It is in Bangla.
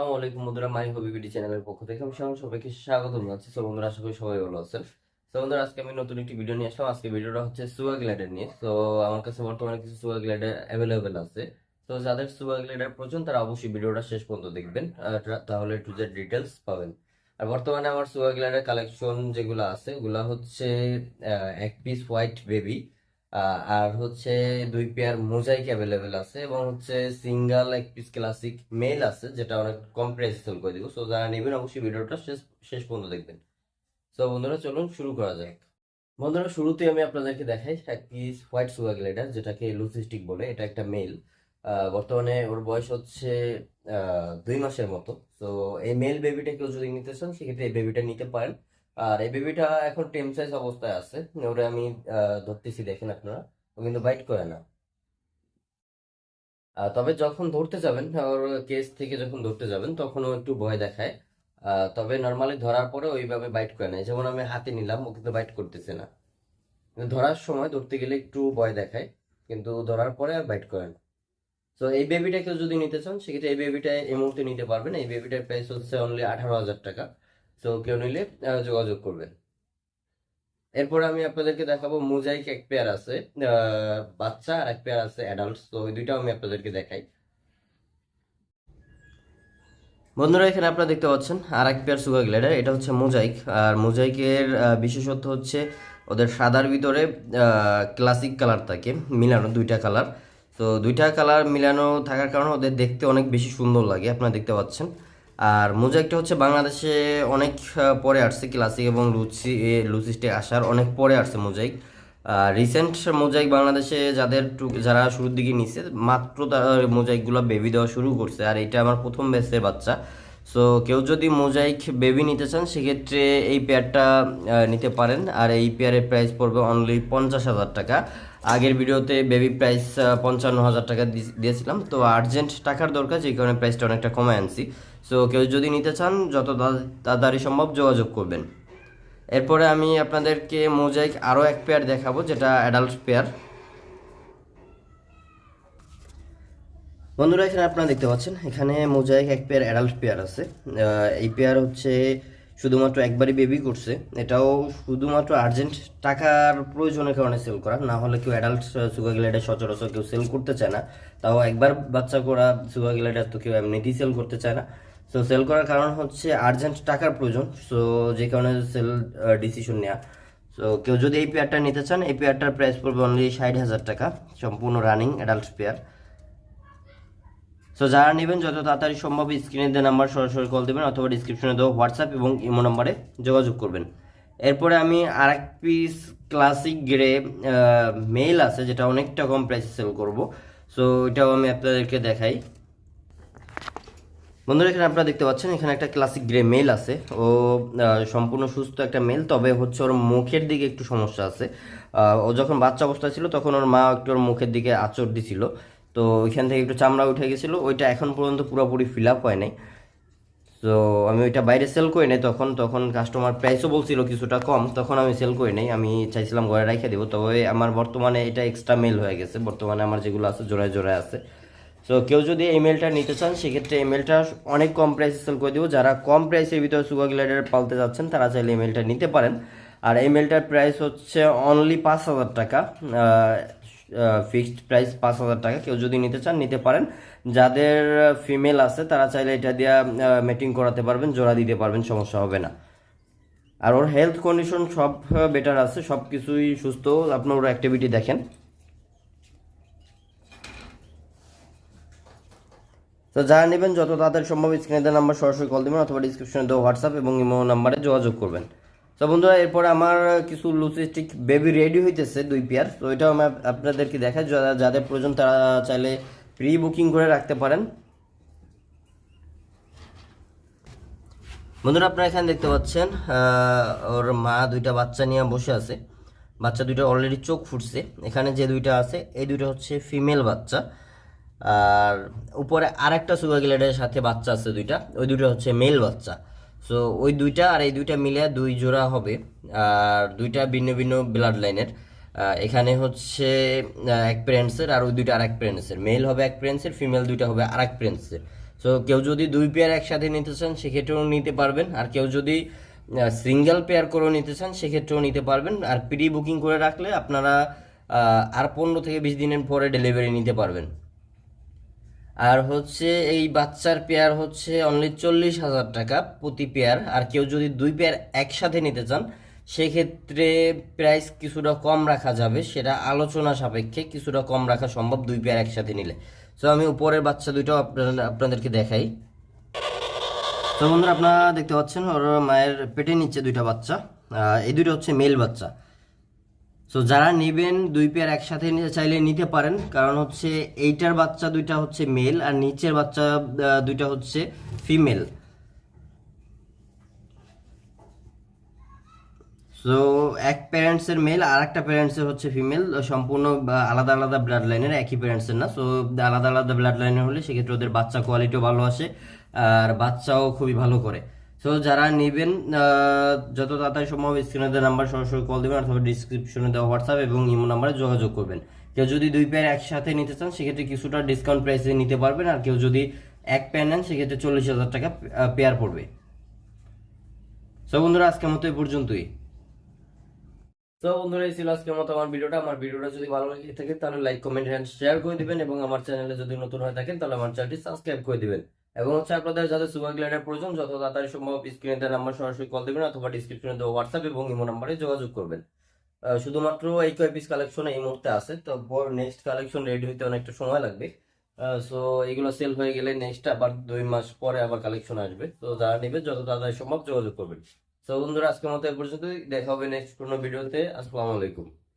আসসালামু আলাইকুম বন্ধুরা মাই হবি বিডি চ্যানেলের পক্ষ থেকে আমি সবাই সবাইকে স্বাগত জানাচ্ছি। তো বন্ধুরা, আশা করি সবাই ভালো আছেন। তো বন্ধুরা, আজকে আমি নতুন একটি ভিডিও নিয়ে আসলাম। আজকে ভিডিওটা হচ্ছে সুয়া গ্লাইডার নিয়ে। তো আমার কাছে বর্তমানে কিছু সুয়া গ্লাইডার অ্যাভেলেবেল আছে। তো যাদের সুয়া গ্লাইডার প্রয়োজন, তারা অবশ্যই ভিডিওটা শেষ পর্যন্ত দেখবেন। তাহলে টু জেড ডিটেলস পাবেন। আর বর্তমানে আমার সুয়া গ্লাইডার কালেকশন যেগুলো আছে, ওগুলা হচ্ছে এক পিস হোয়াইট বেবি আর হচ্ছে দুই পেয়ার মোজাইক অ্যাভেলেবেল আছে এবং হচ্ছে সিঙ্গেল এক পিস ক্লাসিক মেল আছে, যেটা অনেক কম প্রাইসে সেল করে দিব। সো যারা নেবেন অবশ্যই ভিডিওটা শেষ শেষ পর্যন্ত দেখবেন। সো বন্ধুরা, চলুন শুরু করা যাক। বন্ধুরা শুরুতে আমি আপনাদেরকে দেখাই এক পিস হোয়াইট সুগার গ্লাইডার যেটাকে লুসিস্টিক বলে। এটা একটা মেল বর্তমানে ওর বয়স হচ্ছে দুই মাসের মতো। তো এই মেল বেবিটা কেউ যদি নিতে চান, সেক্ষেত্রে এই বেবিটা নিতে পারেন। আর এই বেবিটা এখন টেম সাইজ অবস্থায় আছে। ওরা আমি ধরতেছি, দেখেন আপনারা। ও কিন্তু বাইট করে না। তবে যখন ধরতে যাবেন, ওর কেস থেকে যখন ধরতে যাবেন, তখন ও একটু ভয় দেখায়। তবে নর্মালি ধরার পরে ওইভাবে বাইট করে না। যেমন আমি হাতে নিলাম, ও কিন্তু বাইট করতেছে না। ধরার সময় ধরতে গেলে একটু ভয় দেখায়, কিন্তু ধরার পরে আর বাইট করে না। তো এই বেবিটা কেউ যদি নিতে চান, সেক্ষেত্রে এই বেবিটা এই মুহূর্তে নিতে পারবেন। এই বেবিটার প্রাইস হচ্ছে অনলি আঠারো হাজার টাকা। তো কেউ নিলে যোগাযোগ করবেন এরপর আমি আপনাদেরকে দেখাবো মোজাইক এক পেয়ার আছে বাচ্চা আর এক পেয়ার আছে অ্যাডাল্ট তো ওই দুইটাও আমি আপনাদেরকে দেখাই। বন্ধুরা, এখানে আপনারা দেখতে পাচ্ছেন আর এক পেয়ার সুগার গ্লাইডার এটা হচ্ছে মোজাইক। আর মোজাইকের বিশেষত্ব হচ্ছে ওদের সাদার ভিতরে ক্লাসিক কালার থাকে, মিলানো দুইটা কালার তো দুইটা কালার মিলানো থাকার কারণে ওদের দেখতে অনেক বেশি সুন্দর লাগে, আপনারা দেখতে পাচ্ছেন। আর মোজাইকটা হচ্ছে বাংলাদেশে অনেক পরে আসছে ক্লাসিক এবং লুচি লুচিস্টে আসার অনেক পরে আসছে মোজাইক। রিসেন্ট মোজাইক বাংলাদেশে যাদের যারা শুরুর দিকে নিছে, মাত্র তার মোজাইকগুলো বেবি দেওয়া শুরু করছে। আর এটা আমার প্রথম ব্যাচের বাচ্চা। সো কেউ যদি মোজাইক বেবি নিতে চান, সেক্ষেত্রে এই পেয়ারটা নিতে পারেন। আর এই পেয়ারের প্রাইস পড়বে অনলি পঞ্চাশ হাজার টাকা। আগের ভিডিওতে বেবি প্রাইস পঞ্চান্ন হাজার টাকা দিয়েছিলাম। তো আর্জেন্ট টাকার দরকার যে কারণে প্রাইসটা অনেকটা কমায় আনছি। সো কেউ যদি নিতে চান, যত তাড়াতাড়ি সম্ভব যোগাযোগ করবেন। এরপরে আমি আপনাদেরকে মোজাইক আরও এক পেয়ার দেখাবো, যেটা অ্যাডাল্ট পেয়ার বন্ধুরা, এখানে আপনারা দেখতে পাচ্ছেন, এখানে মোজাইক এক পেয়ার অ্যাডাল্ট পেয়ার আছে। এই পেয়ার হচ্ছে শুধুমাত্র একবারই বেবি করছে, এটাও শুধুমাত্র আর্জেন্ট টাকার প্রয়োজনের কারণে সেল করা। না হলে কেউ অ্যাডাল্ট সুগার গ্লাইডার সচরাচর কেউ সেল করতে চায় না। তাও একবার বাচ্চা করা সুগার গ্লাইডার তো কেউ এমনিতেই সেল করতে চায় না। সো সেল করার কারণ হচ্ছে আর্জেন্ট টাকার প্রয়োজন। সো যে কারণে সেল ডিসিশন নেওয়া সো কেউ যদি এই পেয়ারটা নিতে চান, এই পেয়ারটার প্রাইস পড়বে অনলি ষাট হাজার টাকা। সম্পূর্ণ রানিং অ্যাডাল্ট পেয়ার সো যারা নেবেন, যত তাড়াতাড়ি সম্ভব স্ক্রিনে দেওয়া নাম্বার সরাসরি কল দেবেন অথবা ডিসক্রিপশনে দেওয়া হোয়াটসঅ্যাপ এবং ইমো নাম্বারে যোগাযোগ করবেন। এরপরে আমি আর এক পিস ক্লাসিক গ্রে মেল আছে, যেটা অনেকটা কম প্রাইসে সেল করব। সো এটাও আমি আপনাদেরকে দেখাই। বন্ধুরা, এখানে আপনারা দেখতে পাচ্ছেন, এখানে একটা ক্লাসিক গ্রে মেল আছে। ও সম্পূর্ণ সুস্থ একটা মেল তবে হচ্ছে ওর মুখের দিকে একটু সমস্যা আছে। ও যখন বাচ্চা অবস্থায় ছিল, তখন ওর মা একটু ওর মুখের দিকে আচর দিছিল। তো ওইখান থেকে একটু চামড়া উঠে গেছিল, ওইটা এখন পর্যন্ত পুরোপুরি ফিল আপ হয় নাই। তো আমি ওইটা বাইরে সেল করি নাই, তখন তখন কাস্টমার প্রাইসও বলছিল কিছুটা কম, তখন আমি সেল করি নাই। আমি চাইছিলাম ঘরে রেখে দেবো, তবে আমার বর্তমানে এটা এক্সট্রা মেল হয়ে গেছে। বর্তমানে আমার যেগুলো আছে, জোড়ায় জোড়ায় আছে। সো কেউ যদি এই মেলটা নিতে চান, সেক্ষেত্রে এই মেলটা অনেক কম প্রাইসে সেল করে দেবো। যারা কম প্রাইসের ভিতরে সুগার গ্লাইডার পালতে যাচ্ছেন, তারা চাইলে এই মেলটা নিতে পারেন। আর এই মেলটার প্রাইস হচ্ছে অনলি পাঁচ হাজার টাকা ফিক্সড প্রাইস পাঁচ হাজার টাকা। কেউ যদি নিতে চান, নিতে পারেন। যাদের ফিমেল আছে, তারা চাইলে এটা দিয়ে মেটিং করাতে পারবেন, জোড়া দিতে পারবেন, সমস্যা হবে না। আর ওর হেলথ কন্ডিশন সব বেটার আছে, সব কিছুই সুস্থ। আপনার ওর অ্যাক্টিভিটি দেখেন। তো যারা নেবেন, যত তাড়াতাড়ি সম্ভব স্ক্রিনে দেওয়া নাম্বার সরাসরি কল দেবেন, অথবা ডিসক্রিপশনে দেওয়া হোয়াটসঅ্যাপ এবং ইমো নাম্বারে যোগাযোগ করবেন। তো বন্ধুরা, এরপর আমার কিছু লুসিস্টিক বেবি রেডি হইতেছে দুই পেয়ার তো এটাও আমি আপ- আপনাদেরকে দেখাই। যারা যাদের প্রয়োজন, তারা চাইলে প্রি বুকিং করে রাখতে পারেন। বন্ধুরা, আপনারা এখানে দেখতে পাচ্ছেন ওর মা দুইটা বাচ্চা নিয়ে বসে আছে। বাচ্চা দুইটা অলরেডি চোখ ফুটছে। এখানে যে দুইটা আছে, এই দুইটা হচ্ছে ফিমেল বাচ্চা। আর উপরে আরেকটা সুগার গ্লেডের সাথে বাচ্চা আছে দুইটা। ওই দুইটা হচ্ছে মেল বাচ্চা। সো ওই দুইটা আর এই দুইটা মিলে দুই জোড়া হবে। আর দুইটা ভিন্ন ভিন্ন ব্লাড লাইনের এখানে হচ্ছে এক প্যারেন্টসের আর ওই দুইটা আর এক মেল হবে এক প্যারেন্টসের ফিমেল দুইটা হবে আর এক প্যারেন্টসের সো কেউ যদি দুই পেয়ার একসাথে নিতে চান, সেক্ষেত্রেও নিতে পারবেন। আর কেউ যদি সিঙ্গেল পেয়ার করেও নিতে চান, সেক্ষেত্রেও নিতে পারবেন। আর প্রি বুকিং করে রাখলে আপনারা আর পনেরো থেকে বিশ দিনের পরে ডেলিভারি নিতে পারবেন। আর হচ্ছে এই বাচ্চার পেয়ার হচ্ছে অনলি চল্লিশ হাজার টাকা প্রতি পেয়ার আর কেউ যদি দুই পেয়ার একসাথে নিতে চান, সেক্ষেত্রে প্রাইস কিছুটা কম রাখা যাবে, সেটা আলোচনা সাপেক্ষে কিছুটা কম রাখা সম্ভব দুই পেয়ার একসাথে নিলে। তো আমি উপরের বাচ্চা দুইটাও আপনাদেরকে দেখাই। তো বন্ধুরা, আপনারা দেখতে পাচ্ছেন, ওর মায়ের পেটে নিচ্ছে দুইটা বাচ্চা এই দুইটা হচ্ছে মেল বাচ্চা। সো যারা নেবেন দুই পেয়ার একসাথে চাইলে নিতে পারেন। কারণ হচ্ছে এইটার বাচ্চা দুইটা হচ্ছে মেল আর নিচের বাচ্চা দুইটা হচ্ছে ফিমেল সো এক প্যারেন্টসের মেল আর একটা প্যারেন্টসের হচ্ছে ফিমেল সম্পূর্ণ আলাদা আলাদা ব্লাড লাইনের একই প্যারেন্টসের না। সো আলাদা আলাদা ব্লাড লাইনের হলে সেক্ষেত্রে ওদের বাচ্চা কোয়ালিটিও ভালো আসে, আর বাচ্চাও খুবই ভালো করে। সো যারা নেবেন যত তাড়াতাড়ি সম্ভব স্ক্রিনে নাম্বার সরাসরি কল দেবেন অথবা ডিসক্রিপশনে দেওয়া হোয়াটসঅ্যাপ এবং ইমো নাম্বারে যোগাযোগ করবেন। কেউ যদি দুই পেয়ার একসাথে নিতে চান, সেক্ষেত্রে কিছুটা ডিসকাউন্ট প্রাইসে নিতে পারবেন আর কেউ যদি এক পেয়ার নেন, সেক্ষেত্রে চল্লিশ হাজার টাকা পেয়ার পড়বে। সো বন্ধুরা, আজকের মতো এই পর্যন্তই। তো বন্ধুরা, এই ছিল আজকের মতো আমার ভিডিওটা। আমার ভিডিওটা যদি ভালো লেগে থাকে, তাহলে লাইক কমেন্ট এন্ড শেয়ার করে দিবেন এবং আমার চ্যানেলে যদি নতুন হয়ে থাকেন, তাহলে আমার চ্যানেলটি সাবস্ক্রাইব করে দিবেন। এবং হচ্ছে আপনাদের যাদের সুপার গ্লাইডার প্রয়োজন, যত তাড়াতাড়ি সম্ভব স্ক্রিনে নাম্বার সরাসরি কল দিবেন অথবা ডিসক্রিপশনে দেওয়া হোয়াটসঅ্যাপ এবং ইমো নাম্বারে যোগাযোগ করবেন। শুধুমাত্র এই কয় পিস কালেকশন এই মুহূর্তে আছে তো নেক্সট কালেকশন রেডি হইতে অনেকটা সময় লাগবে। সো এগুলো সেল হয়ে গেলে নেক্সট আবার দুই মাস পরে আবার কালেকশন আসবে। তো যারা নেবে, যত তাড়াতাড়ি সম্ভব যোগাযোগ করবেন। তো বন্ধুরা, আজকের মতো এ পর্যন্তই। দেখা হবে নেক্সট কোনো ভিডিওতে আসসালামু আলাইকুম।